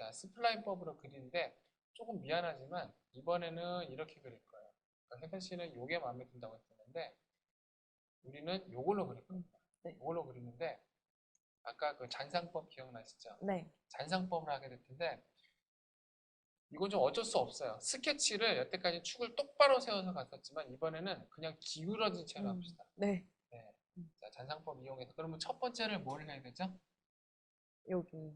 자, 스플라인법으로 그리는데 조금 미안하지만 이번에는 이렇게 그릴 거예요. 그러니까 혜선 씨는 요게 마음에 든다고 했었는데 우리는 요걸로 그릴 겁니다. 네. 요걸로 그리는데 아까 그 잔상법 기억나시죠? 네. 잔상법을 하게 될 텐데 이건 좀 어쩔 수 없어요. 스케치를 여태까지 축을 똑바로 세워서 갔었지만 이번에는 그냥 기울어진 채로 음. 합시다. 네. 자, 잔상법 이용해서 그러면 첫 번째를 뭘 해야 되죠? 여기.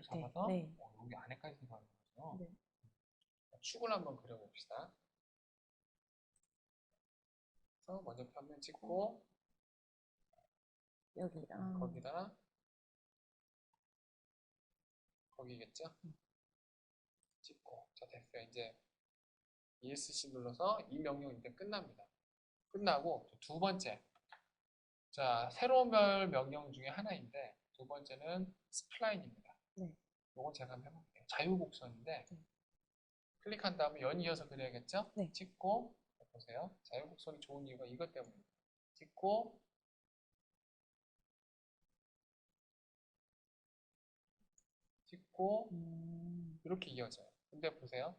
여기를 네, 잡아서 네. 어, 여기 안에까지 들어가는 거죠. 네. 자, 축을 한번 그려봅시다. 그래서 먼저 편면 찍고 여기랑. 거기다 거기겠죠? 찍고 자 됐어요. 이제 ESC 눌러서 이 명령 이제 끝납니다. 끝나고 두 번째 자 세로별 명령 중에 하나인데 두 번째는 스플라인입니다. 네. 요건 제가 한번 해볼게요. 자유곡선인데 네. 클릭한 다음에 연 이어서 그려야겠죠? 네. 찍고 보세요. 자유곡선이 좋은 이유가 이것 때문입니다. 찍고 찍고 음. 이렇게 이어져요. 근데 보세요.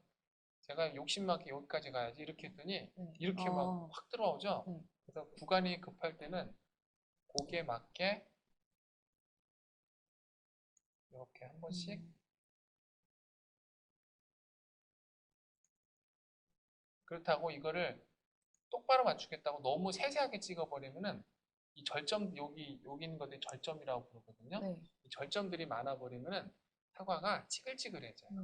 제가 욕심나게 여기까지 가야지 이렇게 했더니 네. 이렇게 아. 막확 들어오죠? 네. 그래서 구간이 급할 때는 거기에 맞게 이렇게 한 번씩 음. 그렇다고 이거를 똑바로 맞추겠다고 너무 세세하게 찍어버리면은 이 절점 여기 여기 있는 것들이 절점이라고 부르거든요. 네. 이 절점들이 많아 버리면은 사과가 찌글찌글해져요.